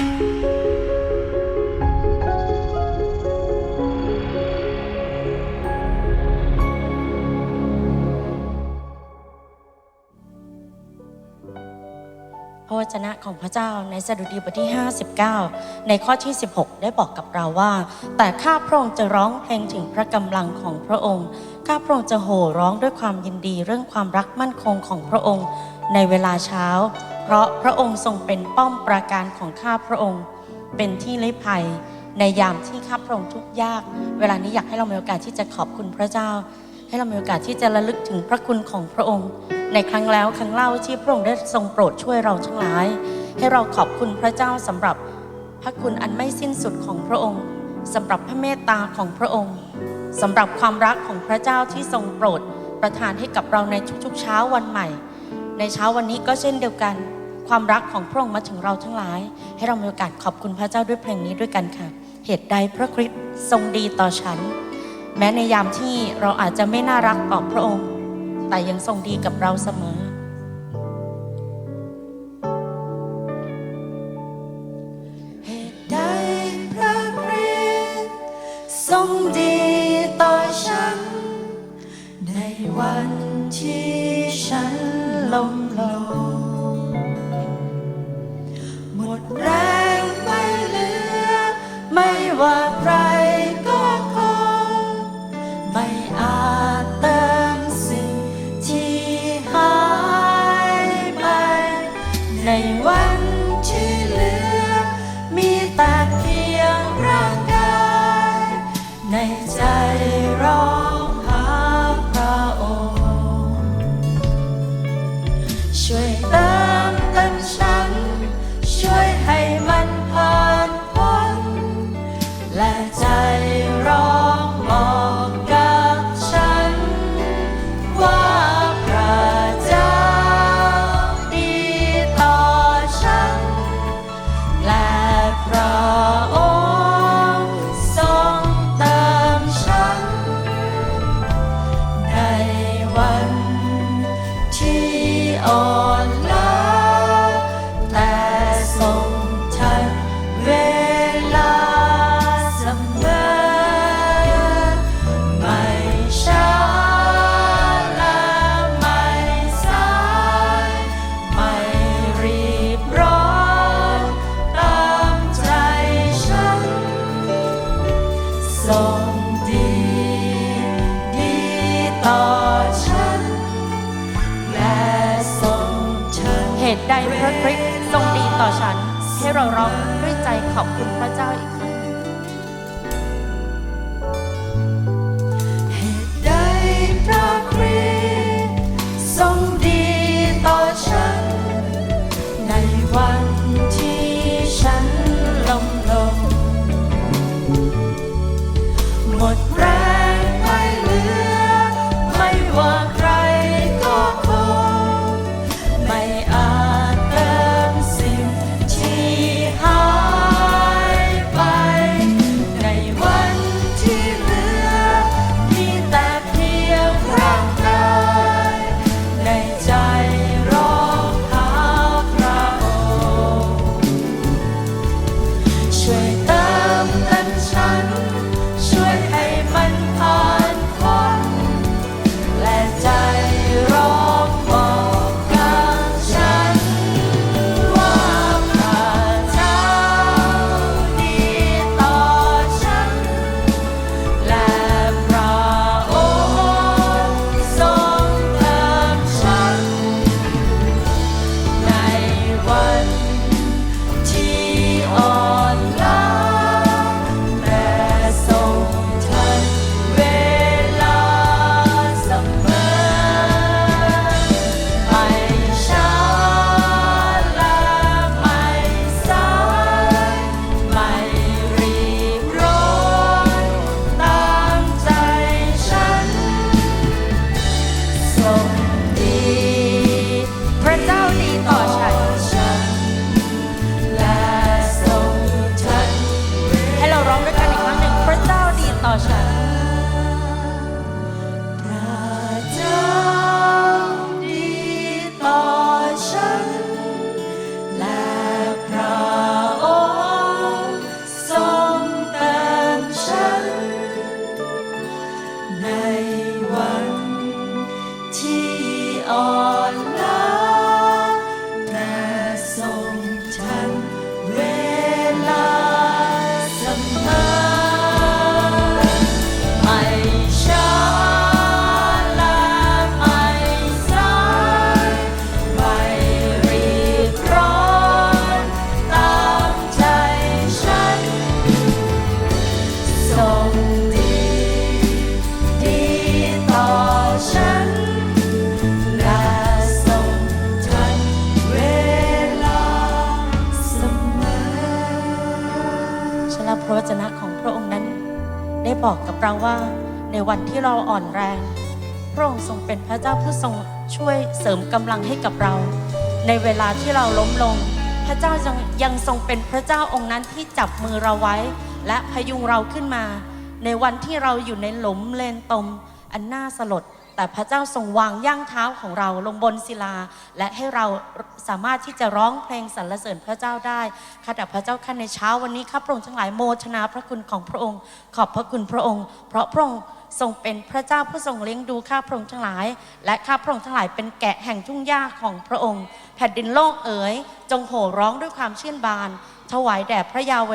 พระวจนะของพระเจ้าในสดุดีบทที่ 59 ในข้อที่ 16 ได้บอกกับเราว่า แต่ข้าพระองค์จะร้องเพลงถึงพระกำลังของพระองค์ ข้าพระองค์จะโห่ร้องด้วยความยินดีเรื่องความรักมั่นคงของพระองค์ ในเวลาเช้า เพราะพระองค์ทรงเป็นป้อมปราการของข้าพระองค์ เป็นที่ลี้ภัยในยามที่ข้าพระองค์ทุกข์ยาก เวลานี้อยากให้เรามีโอกาสที่จะขอบคุณพระเจ้า ให้เรามีโอกาสที่จะระลึกถึงพระคุณของพระองค์ ในครั้งแล้วครั้งเล่าที่พระองค์ได้ทรงโปรดช่วยเราทั้งหลาย ให้เราขอบคุณพระเจ้าสำหรับพระคุณอันไม่สิ้นสุดของพระองค์สำหรับพระเมตตาของพระองค์สำหรับความรักของพระเจ้าที่ทรงโปรดประทานให้กับเราในทุกๆ เช้าวันใหม่ ในเช้าวันนี้ก็เช่นเดียวกัน ความรักของพระองค์มาถึงเราทั้งหลาย ให้เรามีโอกาสขอบคุณพระเจ้าด้วยเพลงนี้ด้วยกันค่ะ เหตุใดพระคริสต์ทรงดีต่อฉัน แม้ในยามที่เราอาจจะไม่น่ารักต่อพระองค์ แต่ยังทรงดีกับเราเสมอเหตุใดพระคริสต์ทรงดีต่อฉัน ในวันที่ฉันล้มลง ตุใดพระคริสต์ทรงดีต่อฉัน ให้เราร้องด้วยใจขอบคุณพระเจ้าอีก บอกกับเราว่า ในวันที่เราอ่อนแรง พระองค์ทรงเป็นพระเจ้าผู้ทรงช่วยเสริมกำลังให้กับเรา ในเวลาที่เราล้มลง พระเจ้ายังยังทรงเป็นพระเจ้าองค์นั้นที่จับมือเราไว้ และพยุงเราขึ้นมา ในวันที่เราอยู่ในหลุมเลนตม อันน่าสลด แต่พระเจ้าทรงวางย่างเท้าของเราลงบนศิลา และให้เราสามารถที่จะร้องเพลงสรรเสริญพระเจ้าได้ข้าแต่พระเจ้าข้าในเช้าวันนี้ข้าพระองค์ทั้งหลายโมทนาพระคุณของพระองค์ ขอบพระคุณพระองค์ เพราะพระองค์ทรงเป็นพระเจ้าผู้ทรงเลี้ยงดูข้าพระองค์ทั้งหลาย และข้าพระองค์ทั้งหลายเป็นแกะแห่งทุ่งหญ้าของพระองค์ แผ่นดินโลกเอ๋ยจงโห่ร้องด้วยความเชื่นบาน ถวายแด่พระยาเว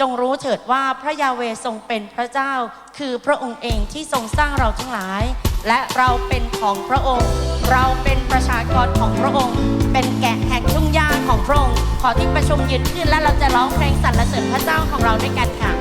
จงรู้เถิดว่าพระยาเวทรงเป็นพระเจ้า คือพระองค์เองที่ทรงสร้างเราทั้งหลาย และเราเป็นของพระองค์ เราเป็นประชากรของพระองค์ เป็นแกะแห่งทุ่งหญ้าของพระองค์ ขอที่ประชุมยืนขึ้นและเราจะร้องเพลงสรรเสริญพระเจ้าของเราด้วยกันค่ะ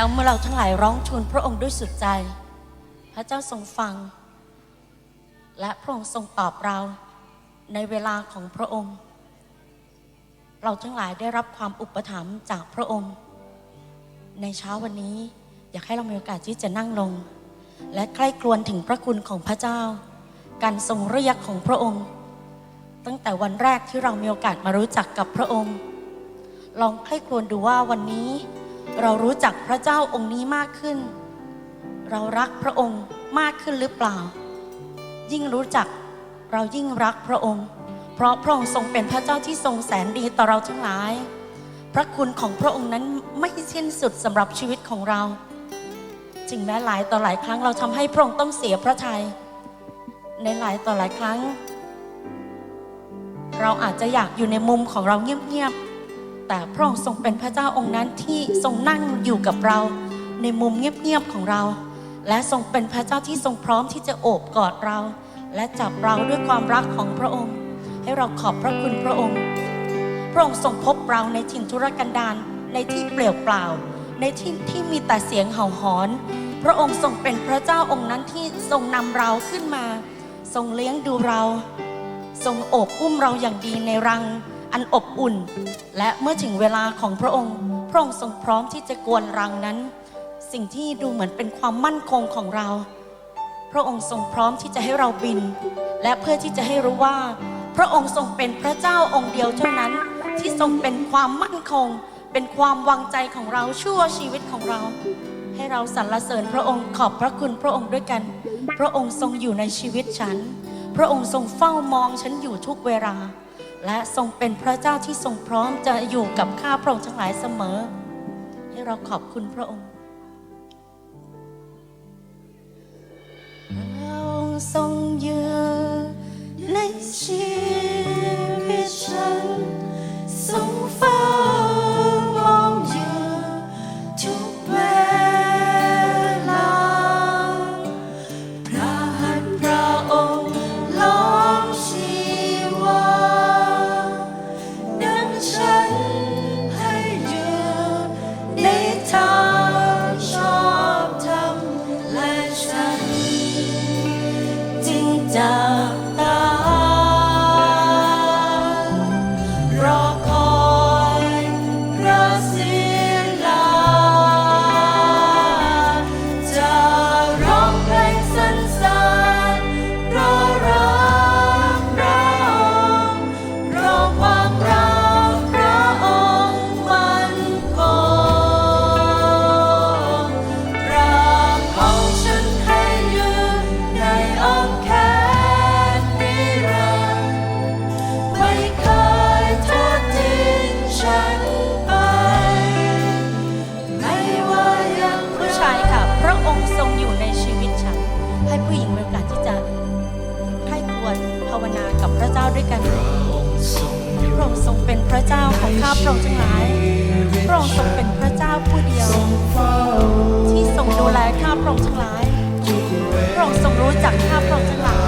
แล้วเมื่อเราทั้งหลายร้องทูลพระองค์ด้วยสุดใจ พระเจ้าทรงฟัง และพระองค์ทรงตอบเราในเวลาของพระองค์ เราทั้งหลายได้รับความอุปถัมภ์จากพระองค์ ในเช้าวันนี้อยากให้เรามีโอกาสที่จะนั่งลง และใกล้ครวญถึงพระคุณของพระเจ้า การทรงเรียกของพระองค์ ตั้งแต่วันแรกที่เรามีโอกาสมารู้จักกับพระองค์ ลองใคร่ครวญดูว่าวันนี้ เรารู้จักพระเจ้าองค์นี้มากขึ้น เรารักพระองค์มากขึ้นหรือเปล่า ยิ่งรู้จักเรายิ่งรักพระองค์ เพราะพระองค์ทรงเป็นพระเจ้าที่ทรงแสนดีต่อเราทั้งหลาย พระคุณของพระองค์นั้นไม่สิ้นสุดสำหรับชีวิตของเราจึงแม้หลายต่อหลายครั้งเราทำให้พระองค์ต้องเสียพระทยัยในหลายต่อหลายครั้ง เราอาจจะอยากอยู่ในมุมของเราเงียบๆ แต่พระองค์ทรงเป็นพระเจ้าองค์นั้นที่ทรงนั่งอยู่กับเราในมุมเงียบๆของเรา และทรงเป็นพระเจ้าที่ทรงพร้อมที่จะโอบกอดเรา และจับเราด้วยความรักของพระองค์ ให้เราขอบพระคุณพระองค์ พระองค์ทรงพบเราในถิ่นทุรกันดารในที่เปลี่ยวเปล่า ในที่ที่มีแต่เสียงเห่าหอน พระองค์ทรงเป็นพระเจ้าองค์นั้นที่ทรงนำเราขึ้นมา ทรงเลี้ยงดูเรา ทรงโอบอุ้มเราอย่างดีในรัง อันอบอุ่น และเมื่อถึงเวลาของพระองค์ พระองค์ทรงพร้อมที่จะกวนรังนั้น สิ่งที่ดูเหมือนเป็นความมั่นคงของเรา พระองค์ทรงพร้อมที่จะให้เราบิน และเพื่อที่จะให้รู้ว่า พระองค์ทรงเป็นพระเจ้าองค์เดียวเท่านั้น ที่ทรงเป็นความมั่นคง เป็นความวางใจของเราชั่วชีวิตของเรา ให้เราสรรเสริญพระองค์ขอบพระคุณพระองค์ด้วยกัน พระองค์ทรงอยู่ในชีวิตฉัน พระองค์ทรงเฝ้ามองฉันอยู่ทุกเวลา และทรงเป็นพระเจ้าที่ทรงพร้อมจะอยู่กับข้าพระองค์ทั้งหลายเสมอ ให้เราขอบคุณพระองค์ ระองค์ทรงเป็นพระเจ้าผู้เดียว ที่ทรงดูแลข้าพระองค์ทั้งหลาย พระองค์ทรงรู้จักข้าพระองค์ทั้งหลาย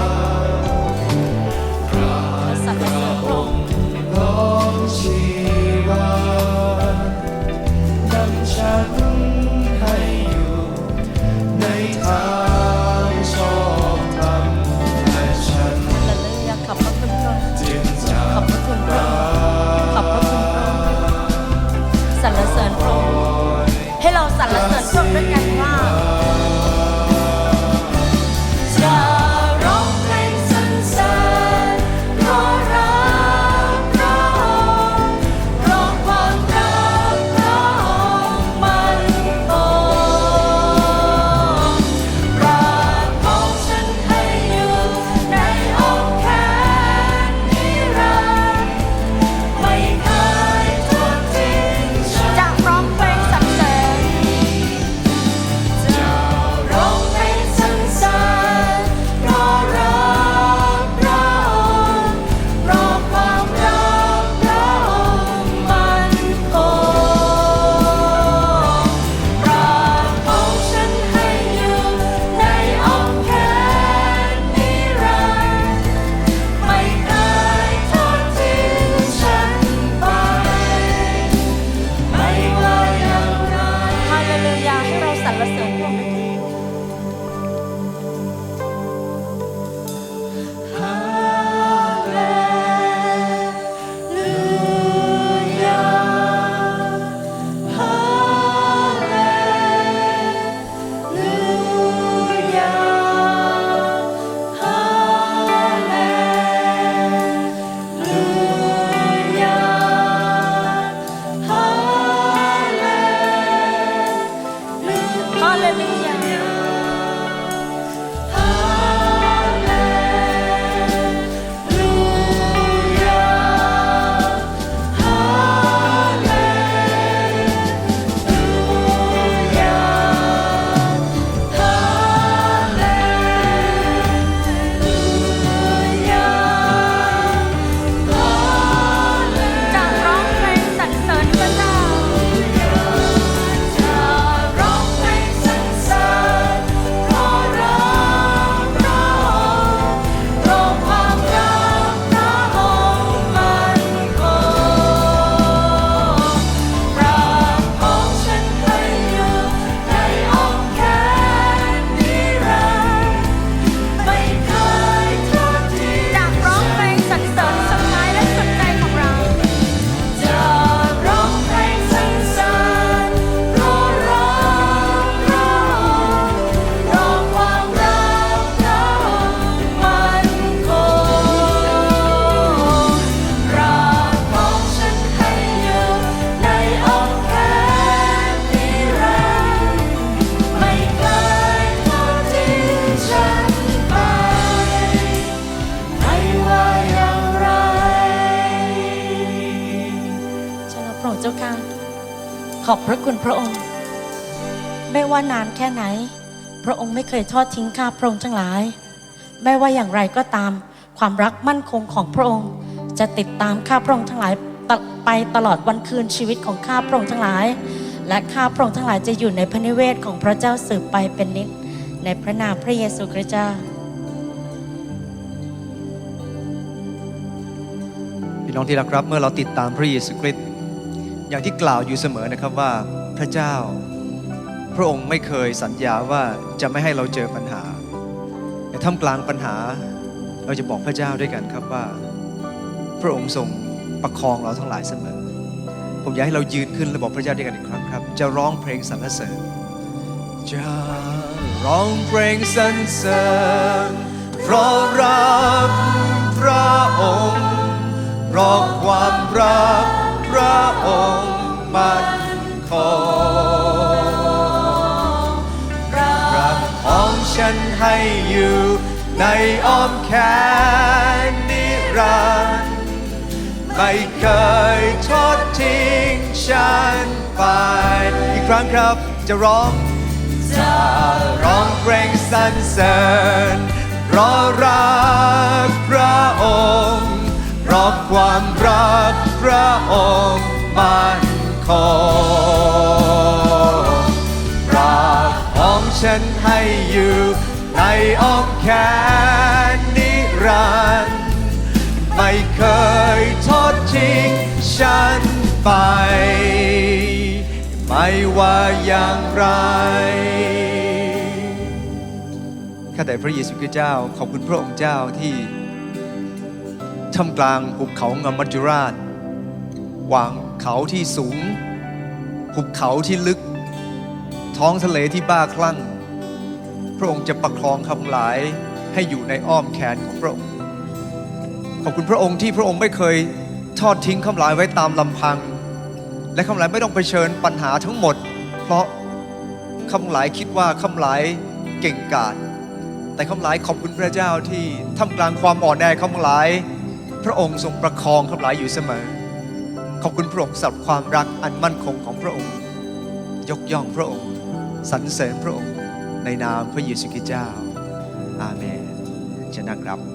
ไม่ว่านานแค่ไหน พระองค์ไม่เคยทอดทิ้งข้าพระองค์ทั้งหลาย ไม่ว่าอย่างไรก็ตาม ความรักมั่นคงของพระองค์ จะติดตามข้าพระองค์ทั้งหลายไปตลอดวันคืนชีวิตของข้าพระองค์ทั้งหลาย และข้าพระองค์ทั้งหลายจะอยู่ในพระนิเวศของพระเจ้าสืบไปเป็นนิจในพระนามพระเยซูคริสต์เจ้าพี่น้องที่รักครับเมื่อเราติดตามพระเยซูคริสต์อย่างที่กล่าวอยู่เสมอนะครับว่าพระเจ้า พระองค์ไม่เคยสัญญาว่าจะไม่ให้เราเจอปัญหาในท่ามกลางปัญหา เราจะบอกพระเจ้าด้วยกันครับว่า พระองค์ทรงประคองเราทั้งหลายเสมอ ผมอยากให้เรายืนขึ้นและบอกพระเจ้าด้วยกันอีกครั้งครับ จะร้องเพลงสรรเสริญจะร้องเพลงสรรเสริญเพราะรักพระองค์เพราะความรักพระองค์มันคง ฉันให้อยู่ในอ้อมแขนนิรันดร์ไม่เคยทอดทิ้งฉันไป อีกครั้งครับจะร้อง จะร้องเพลงสรรเสริญราะรักพระองค์ราะความรักพระองค์มั่นคง ฉันให้อยู่ในอ้อมแขนนิรันดร์ไม่เคยทอดทิ้งฉันไป ไม่ว่าอย่างไรข้าแต่พระเยซูคริสต์เจ้า ขอบคุณพระองค์เจ้าที่ท่ามกลางหุบเขางามัจจุราชวางเขาที่สูง หุบเขาที่ลึก ท้องทะเลที่บ้าคลั่ง ระองค์จะประคองคำหลายให้อยู่ในอ้อมแขนของพระองค์ ขอบคุณพระองค์ที่พระองค์ไม่เคยทอดทิ้งคำหลายไว้ตามลำพัง และคำหลายไม่ต้องเผชิญปัญหาทั้งหมด เพราะคำหลายคิดว่าคำหลายเก่งกาจแต่คำหลายขอบคุณพระเจ้าที่ท่ามกลางความอ่อนแอคำหลาย พระองค์ทรงประคองคำหลายอยู่เสมอ ขอบคุณพระองค์สำหรับความรักอันมั่นคงของพระองค์ ยกย่องพระองค์สรรเสริญพระองค์ ในนามพระเยซูคริสต์เจ้า อาเมนเชิญนะครับ